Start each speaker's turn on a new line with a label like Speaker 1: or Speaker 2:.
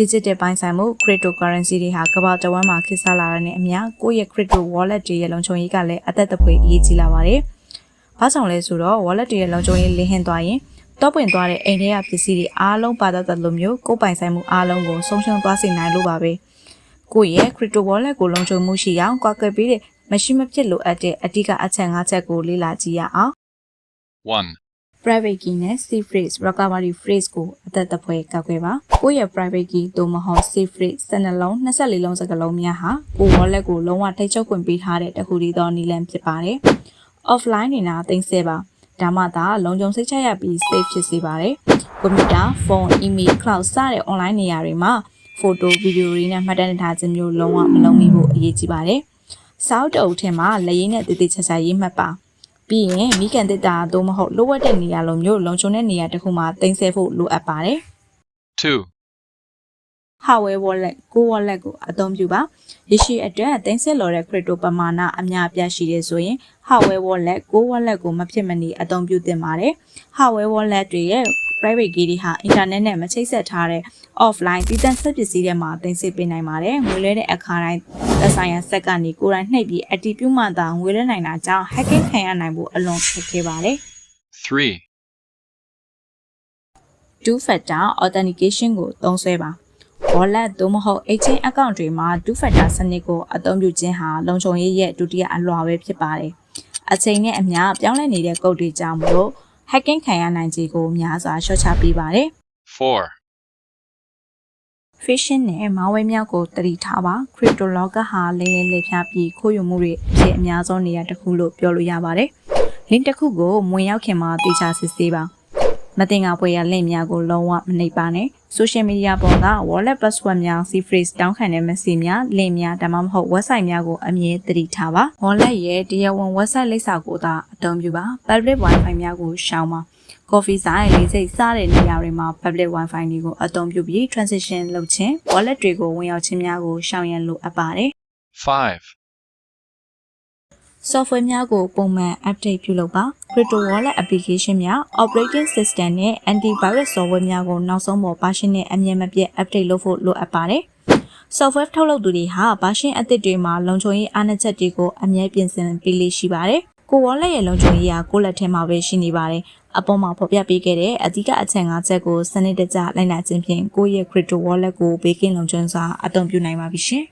Speaker 1: digital ပိုင်းဆိုင်မှု cryptocurrency တွေဟာကမ္ဘာတဝန်းမှာခေတ်စားလာတဲ့အမျှကိုယ့်ရဲ့ crypto wallet တွေရဲ့လုံခြုံရေးကလည်းအသက်တပွေအရေးကြီးလာပါတယ်။ဘာကြောင့်လဲဆိုတော့ wallet တွေရဲ့လုံခြုံရေးလင်းဟင်းသွားရင်တော့ပွင့်သွားတဲ့အိမ်ထဲကပစ္စည်းတွေအားလုံးပါတတ်တဲ့လိုမျိုးကိုယ်ပိုင်ဆိုင်မှုအားလုံးကိုဆုံးရှုံးသွားစေနိုင်လို့ပါပဲ။ကိုယ့်ရဲ့ crypto wallet ကိုလုံခြုံမှုရှိအောင်ကွာကွယ်ပေးတဲ့မရှိမဖြစ်လိုအပ်တဲ့အဓိကအချက်၅ချက်ကိုလေ့လာကြည့်ရအောင်
Speaker 2: 1.
Speaker 1: Private key နဲ့ safe phrase recovery phrase ကိုအသက်တပွဲကောက်ခဲ့ပါကိုယ့်ရဲ့ private key သို့မဟုတ် safe phrase 12လုံး24လုံးစကားလုံးများဟာကိုယ် wallet ကိုလုံးဝထိတ်ချုပ်ခွင့်ပေးထားတဲ့တစ်ခုတည်းသောနည်းလမ်းဖြစ်ပါတယ် offline နေနာသိမ်းဆဲပါဒါမှသာလုံခြုံစိတ်ချရပြီး safe ဖြစ်စေပါတယ်ကွန်ပျူတာဖုန်း email cloud စတဲ့ online နေရာတွေမှာ photo video တွေနဲ့မှတ်တမ်းထားခြင်းမျိုးလုံးဝမလုပ်မိဖို့အရေးကြီးပါတယ်စောက်တအုပ်ထဲမှာလက်ရည်နဲ့တည်တည်ချာချာရေးမှတ်ပါ ပြီးရင်မိကန်တစ်တာသို့မဟုတ်လိုဝက်တဲ့နေရာလိုမျိုးလုံခြုံတဲ့နေရာတစ်ခုမှာတင်ဆက်ဖို့လိုအပ်ပါတယ်
Speaker 2: 2.
Speaker 1: hardware wallet ကို wallet ကိုအသုံးပြုပါရရှိအတွက်တင်ဆက်လော်တဲ့ crypto ပမာဏအများအပြားရှိတယ်ဆိုရင် hardware wallet ကို wallet ကိုမဖြစ်မနေအသုံးပြုသင့်ပါတယ် hardware wallet တွေရဲ့ private key တွေဟာ internet နဲ့မချိတ်ဆက်ထားတဲ့ offline တည်တံ့ဆက်ပစ္စည်းတွေမှာတင်ဆက်ပေးနိုင်ပါတယ်ငွေလဲတဲ့အခါတိုင်းသက်ဆိုင်ရာဆက်ကနေကိုယ်တိုင်နှိပ်ပြီးအတည်ပြုမှသာငွေလဲနိုင်တာကြောင့် hacking ခံရနိုင်ဖို့အလွန်ခက်ခဲပါတယ်
Speaker 2: 3.
Speaker 1: two factor authentication ကိုသုံးစွဲပါ wallet သို့မဟုတ် exchange account တွေမှာ two factor စနစ်ကိုအသုံးပြုခြင်းဟာလုံခြုံရေးရဲ့ဒုတိယအလွှာပဲဖြစ်ပါတယ်အချိန်နဲ့အမျှပြောင်းလဲနေတဲ့ကုတ်တွေကြောင့်မလို့ hacking ခံရနိုင်ခြေကိုများစွာရှော့ချပေးပါတယ်
Speaker 2: 4.
Speaker 1: phishing နဲ့ malware များကိုတတိထားပါ crypto locker ဟာလဲလဲလှည့်ဖြားပြီးခိုးယူမှုတွေအဖြစ်အများဆုံးနေရာတစ်ခုလို့ပြောလို့ရပါတယ် link တစ်ခုကိုမဝင်ရောက်ခင်မှာတေချာစစ်ဆေးပါ မတင်ငါပွဲရ link များကိုလုံးဝမနှိပ်ပါနဲ့ social media ပေါ်က wallet password များ C phrase တောင်းခံတဲ့ message များ link များဒါမှမဟုတ် website များကိုအမြဲတတိထားပါ wallet ရဲ့တရားဝင် website လိပ်စာကိုသာအသုံးပြုပါ public wifi များကိုရှောင်ပါ coffee ဆိုင်လေးစိတ်စားတဲ့နေရာတွေမှာ public wifi တွေကိုအသုံးပြုပြီး transition လုပ်ခြင်း wallet တွေကိုဝင်ရောက်ခြင်းများကိုရှောင်ရန်လိုအပ်ပါတယ်
Speaker 2: 5.
Speaker 1: Software များကိုပုံမှန် update ပြုလုပ်ပါ crypto wallet application များ operating system နဲ့ antivirus software များကိုနောက်ဆုံးပေါ် version နဲ့အမြဲမပြတ် update လုပ်ဖို့လိုအပ်ပါတယ် software ထုတ်လုပ်သူတွေဟာ version အသစ်တွေမှာလုံခြုံရေးအားနည်းချက်တွေကိုအမြဲပြင်ဆင်ပေးလေးရှိပါတယ်ကို wallet ရဲ့လုံခြုံရေးဟာကိုယ့်လက်ထဲမှာပဲရှိနေပါတယ်အပေါ်မှာဖော်ပြပေးခဲ့တဲ့အဓိကအချက်၅ချက်ကိုစနစ်တကျလိုက်နာခြင်းဖြင့်ကိုယ့်ရဲ့ crypto wallet ကိုဘေးကင်းလုံခြုံစွာအသုံးပြုနိုင်ပါပြီရှင်